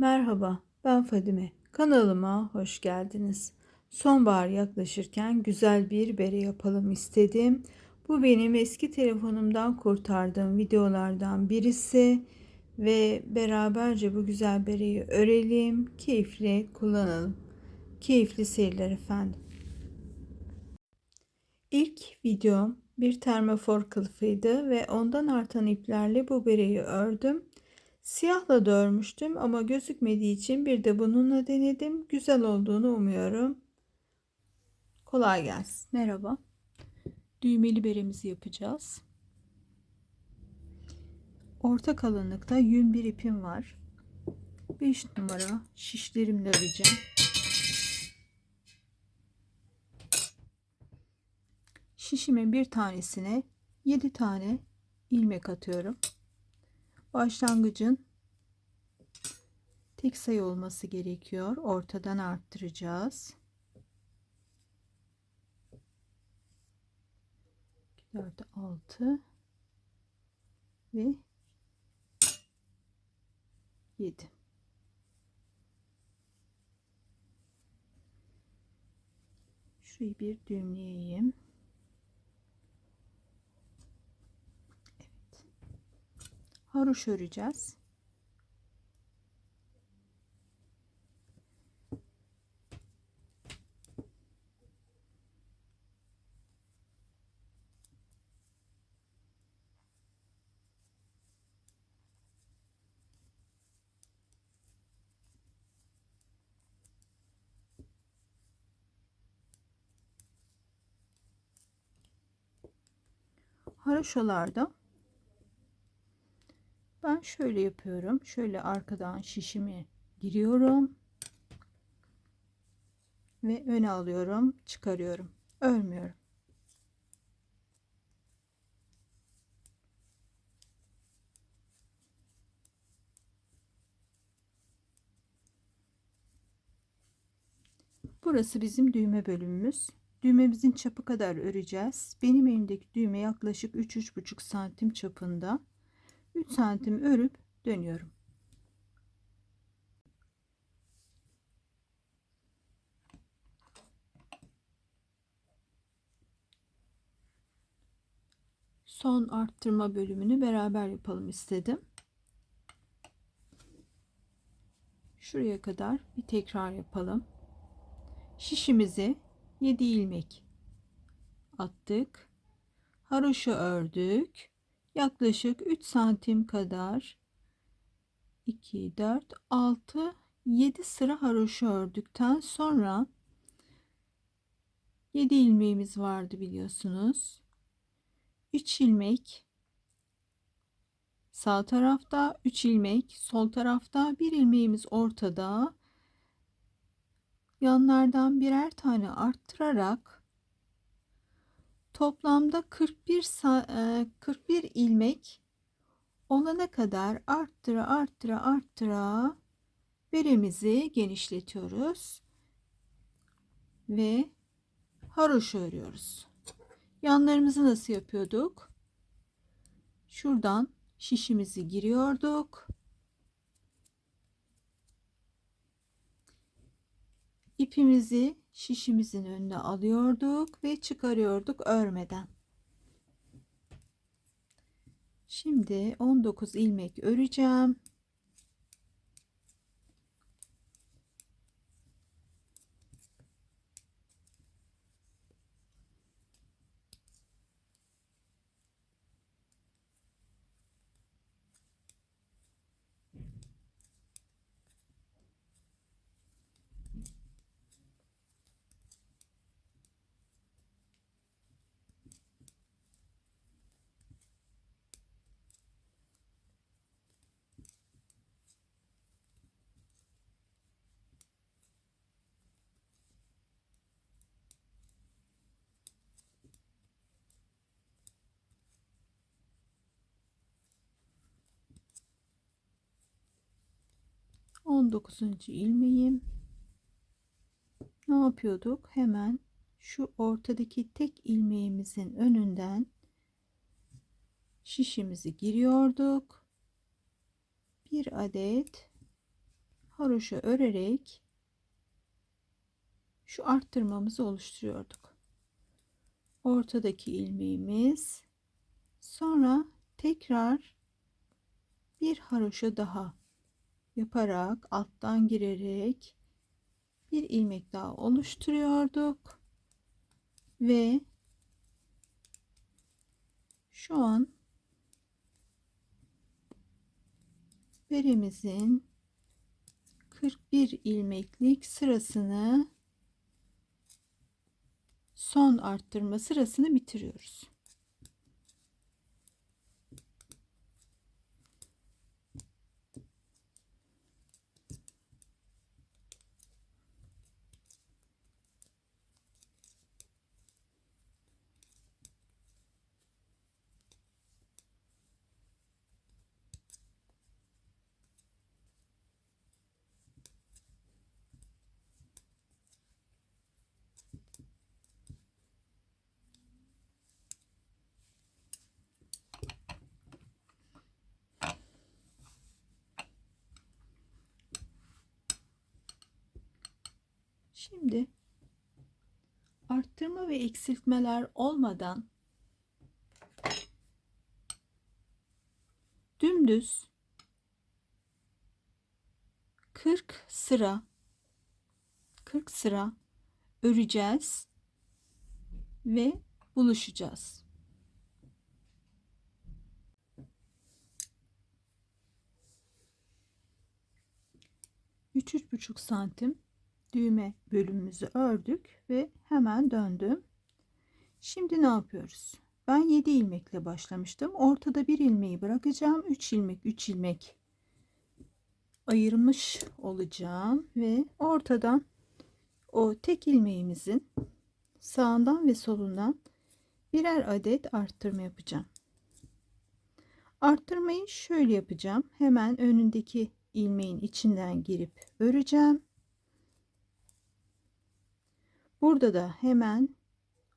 Merhaba, ben Fadime. Kanalıma hoş geldiniz. Sonbahar yaklaşırken güzel bir bere yapalım istedim. Bu benim eski telefonumdan kurtardığım videolardan birisi ve beraberce bu güzel bereyi örelim, keyifli kullanalım. Keyifli seyirler efendim. İlk videom bir termofor kılıfıydı ve ondan artan iplerle bu bereyi ördüm. Siyahla da örmüştüm ama gözükmediği için bir de bununla denedim. Güzel olduğunu umuyorum. Kolay gelsin. Merhaba. Düğmeli beremizi yapacağız. Orta kalınlıkta yün bir ipim var. 5 numara şişlerimle öreceğim. Şişimin bir tanesine 7 tane ilmek atıyorum. Başlangıcın tek sayı olması gerekiyor. Ortadan arttıracağız. 4 6 ve 7 Şurayı bir düğümleyeyim. Haroş öreceğiz. haroşalarda ben şöyle yapıyorum. Şöyle arkadan şişimi giriyorum. Ve öne alıyorum. Çıkarıyorum. Örmüyorum. Burası bizim düğme bölümümüz. Düğmemizin çapı kadar öreceğiz. Benim elimdeki düğme yaklaşık 3-3,5 santim çapında. 3 santim örüp dönüyorum. Son arttırma bölümünü beraber yapalım istedim. Şuraya kadar bir tekrar yapalım. Şişimizi 7 ilmek attık. Haroşa ördük. Yaklaşık 3 santim kadar 2 4 6 7 sıra haroşa ördükten sonra 7 ilmeğimiz vardı biliyorsunuz. 3 ilmek sağ tarafta 3 ilmek sol tarafta bir ilmeğimiz ortada yanlardan birer tane arttırarak toplamda 41 41 e, ilmek olana kadar arttıra arttıra arttıra beremizi genişletiyoruz ve haroşa örüyoruz. Yanlarımızı nasıl yapıyorduk? Şuradan şişimizi giriyorduk. ipimizi şişimizin önüne alıyorduk ve çıkarıyorduk örmeden. Şimdi 19 ilmek öreceğim. 19. ilmeğim ne yapıyorduk hemen şu ortadaki tek ilmeğimizin önünden şişimizi giriyorduk bir adet haroşa örerek şu arttırmamızı oluşturuyorduk. Ortadaki ilmeğimiz sonra tekrar bir haroşa daha yaparak alttan girerek bir ilmek daha oluşturuyorduk ve şu an beremizin 41 ilmeklik sırasını son arttırma sırasını bitiriyoruz. Şimdi arttırma ve eksiltmeler olmadan dümdüz 40 sıra 40 sıra öreceğiz ve buluşacağız. Üç üç buçuk santim düğme bölümümüzü ördük ve hemen döndüm. Şimdi ne yapıyoruz? Ben 7 ilmekle başlamıştım. Ortada bir ilmeği bırakacağım. 3 ilmek, 3 ilmek ayırmış olacağım ve ortadan o tek ilmeğimizin sağından ve solundan birer adet arttırma yapacağım. Arttırmayı şöyle yapacağım. Hemen önündeki ilmeğin içinden girip öreceğim. Burada da hemen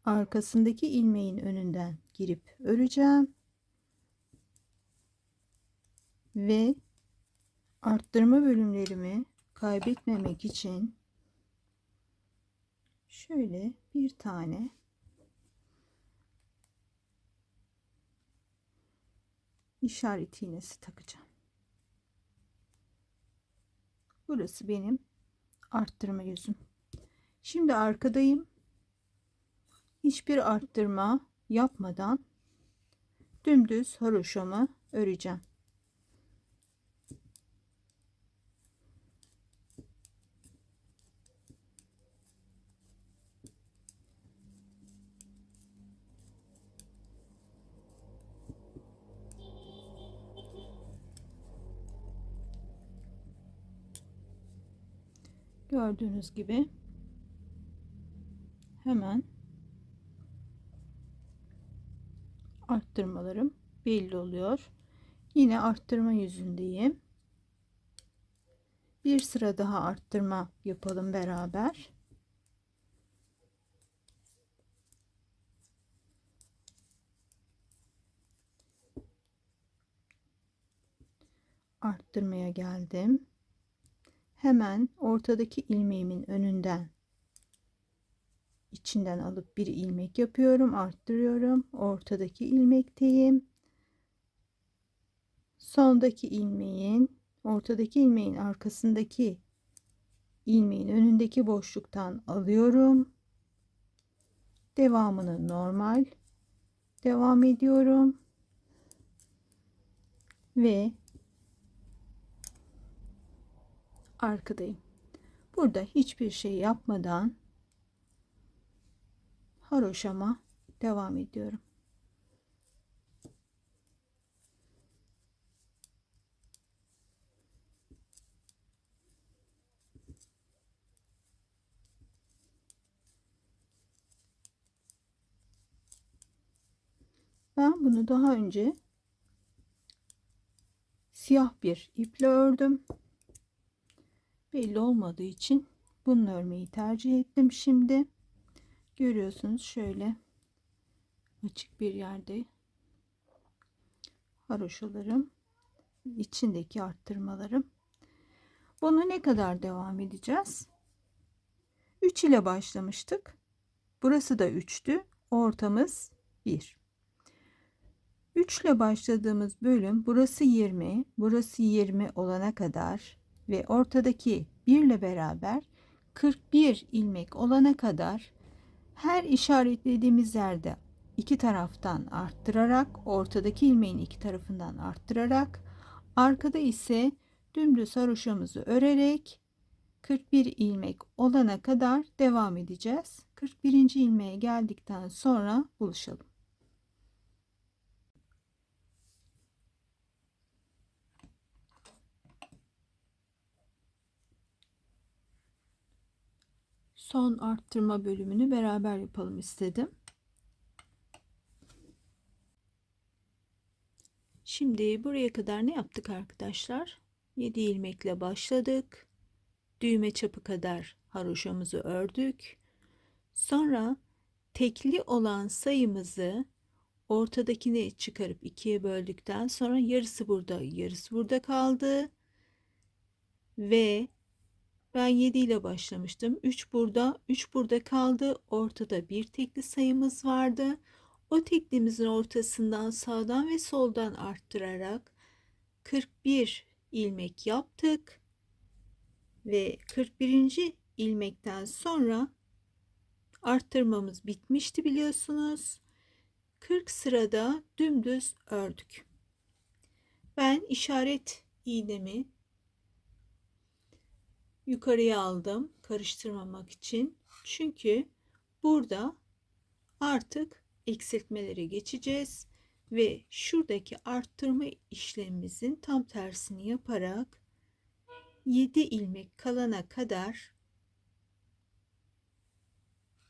arkasındaki ilmeğin önünden girip öreceğim. Ve arttırma bölümlerimi kaybetmemek için şöyle bir tane işaret iğnesi takacağım. Burası benim arttırma yüzüm. Şimdi arkadayım. Hiçbir arttırma yapmadan dümdüz haroşamı öreceğim. Gördüğünüz gibi hemen arttırmalarım belli oluyor. Yine arttırma yüzündeyim. Bir sıra daha arttırma yapalım beraber. Arttırmaya geldim. Hemen ortadaki ilmeğimin önünden içinden alıp bir ilmek yapıyorum arttırıyorum. Ortadaki ilmekteyim. Sondaki ilmeğin ortadaki ilmeğin arkasındaki ilmeğin önündeki boşluktan alıyorum. Devamını normal devam ediyorum. Ve arkadayım. Burada hiçbir şey yapmadan haroşama devam ediyorum. Ben bunu daha önce siyah bir iple ördüm. Belli olmadığı için bunu örmeyi tercih ettim şimdi görüyorsunuz şöyle açık bir yerde haroşalarım içindeki arttırmalarım Bunu ne kadar devam edeceğiz? 3 ile başlamıştık. Burası da 3'tü. Ortamız 1. 3 ile başladığımız bölüm burası 20, burası 20 olana kadar ve ortadaki 1 ile beraber 41 ilmek olana kadar her işaretlediğimiz yerde iki taraftan arttırarak ortadaki ilmeğin iki tarafından arttırarak arkada ise dümdüz haroşamızı örerek 41 ilmek olana kadar devam edeceğiz. 41. ilmeğe geldikten sonra buluşalım. Son arttırma bölümünü beraber yapalım istedim. Şimdi buraya kadar ne yaptık arkadaşlar? 7 ilmekle başladık. Düğme çapı kadar haroşamızı ördük. Sonra tekli olan sayımızı ortadakini çıkarıp ikiye böldükten sonra yarısı burada, yarısı burada kaldı. Ve ben 7 ile başlamıştım. 3 burada, 3 burada kaldı. Ortada bir tekli sayımız vardı. O teklimizin ortasından sağdan ve soldan arttırarak 41 ilmek yaptık. Ve 41. ilmekten sonra arttırmamız bitmişti biliyorsunuz. 40 sırada dümdüz ördük. Ben işaret iğnemi yukarıya aldım karıştırmamak için. Çünkü burada artık eksiltmelere geçeceğiz ve şuradaki arttırma işlemimizin tam tersini yaparak 7 ilmek kalana kadar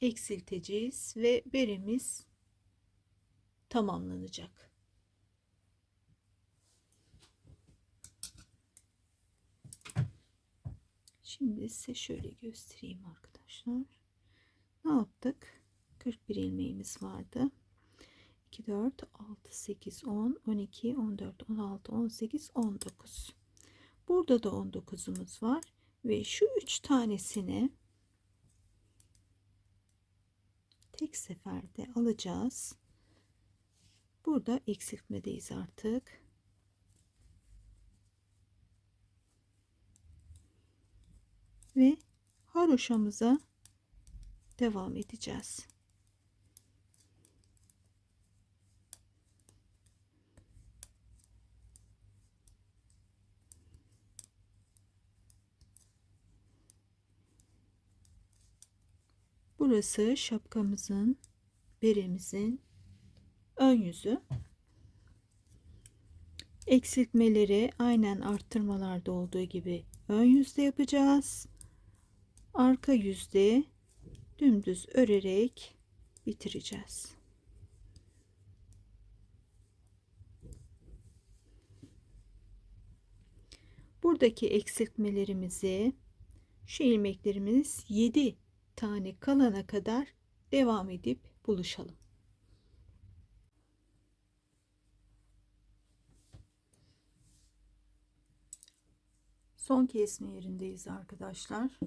eksilteceğiz ve beremiz tamamlanacak. Şimdi size şöyle göstereyim arkadaşlar. Ne yaptık? 41 ilmeğimiz vardı. 2, 4, 6, 8, 10, 12, 14, 16, 18, 19. Burada da 19'umuz var. Ve şu 3 tanesini tek seferde alacağız. Burada eksiltmedeyiz artık. Ve haroşamıza devam edeceğiz. Burası şapkamızın, beremizin ön yüzü. Eksiltmeleri aynen arttırmalarda olduğu gibi ön yüzde yapacağız. Arka yüzde dümdüz örerek bitireceğiz. Buradaki eksiltmelerimizi şu ilmeklerimiz 7 tane kalana kadar devam edip buluşalım. Son kesme yerindeyiz arkadaşlar.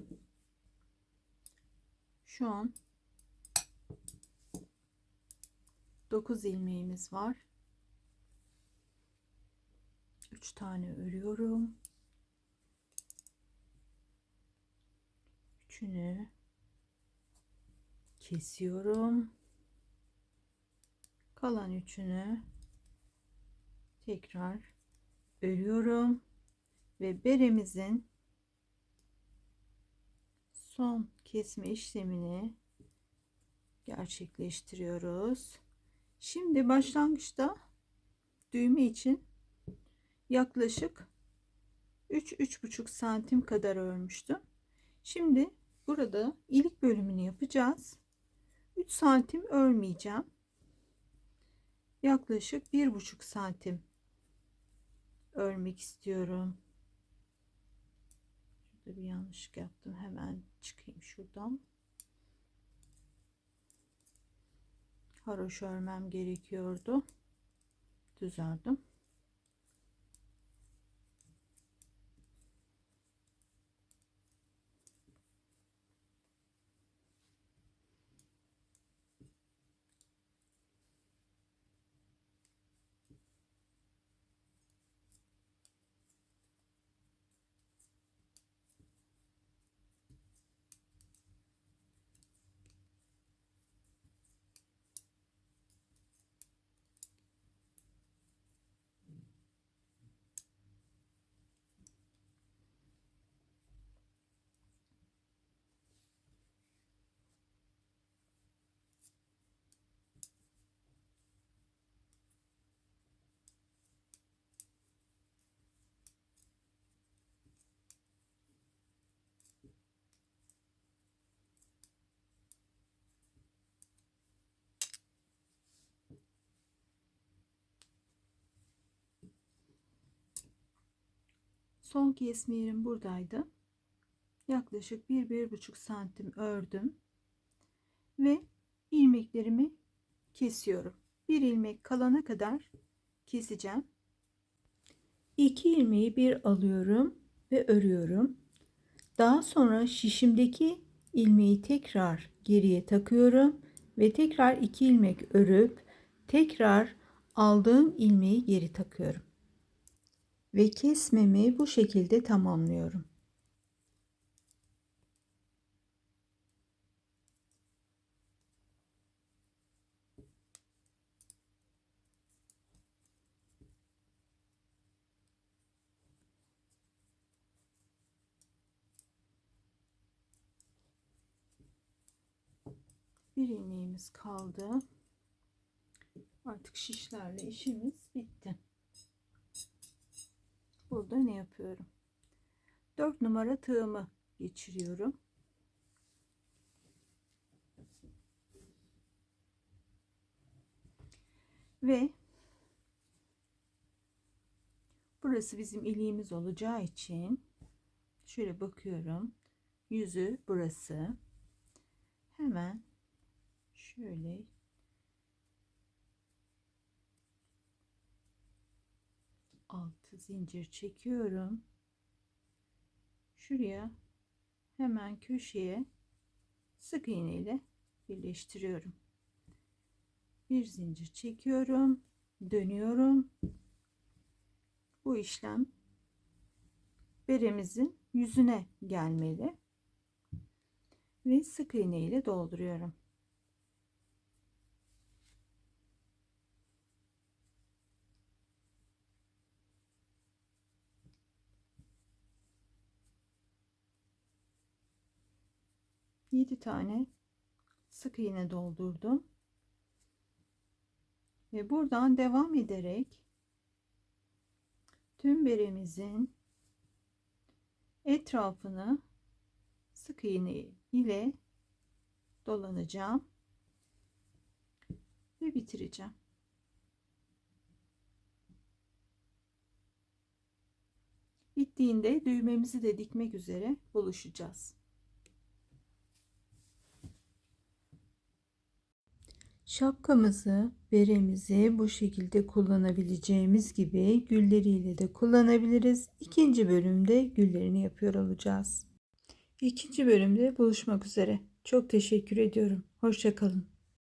Şu an 9 ilmeğimiz var. 3 tane örüyorum. Üçünü kesiyorum. Kalan üçünü tekrar örüyorum ve beremizin son kesme işlemini gerçekleştiriyoruz. Şimdi başlangıçta düğme için yaklaşık 3-3,5 santim kadar örmüştüm. Şimdi burada ilik bölümünü yapacağız. 3 santim örmeyeceğim. Yaklaşık 1,5 santim örmek istiyorum. Şurada bir yanlışlık yaptım. Hemen çıkayım şuradan. Haroş örmem gerekiyordu. Düzeldim. Son kesme yerim buradaydı. Yaklaşık 1-1,5 santim ördüm. Ve ilmeklerimi kesiyorum. Bir ilmek kalana kadar keseceğim. İki ilmeği bir alıyorum ve örüyorum. Daha sonra şişimdeki ilmeği tekrar geriye takıyorum ve tekrar iki ilmek örüp tekrar aldığım ilmeği geri takıyorum. Ve kesmemi bu şekilde tamamlıyorum. Bir ilmeğimiz kaldı. Artık şişlerle işimiz bitti. Burada ne yapıyorum? 4 numara tığımı geçiriyorum. Ve burası bizim iliğimiz olacağı için şöyle bakıyorum. Yüzü burası. Hemen şöyle altı zincir çekiyorum. Şuraya hemen köşeye sık iğne ile birleştiriyorum. Bir zincir çekiyorum, dönüyorum. Bu işlem beremizin yüzüne gelmeli ve sık iğne ile dolduruyorum. Yedi tane sık iğne doldurdum. Ve buradan devam ederek tüm beremizin etrafını sık iğne ile dolanacağım ve bitireceğim. Bittiğinde düğmemizi de dikmek üzere buluşacağız. Şapkamızı, beremizi bu şekilde kullanabileceğimiz gibi gülleriyle de kullanabiliriz. İkinci bölümde güllerini yapıyor olacağız. İkinci bölümde buluşmak üzere. Çok teşekkür ediyorum. Hoşçakalın.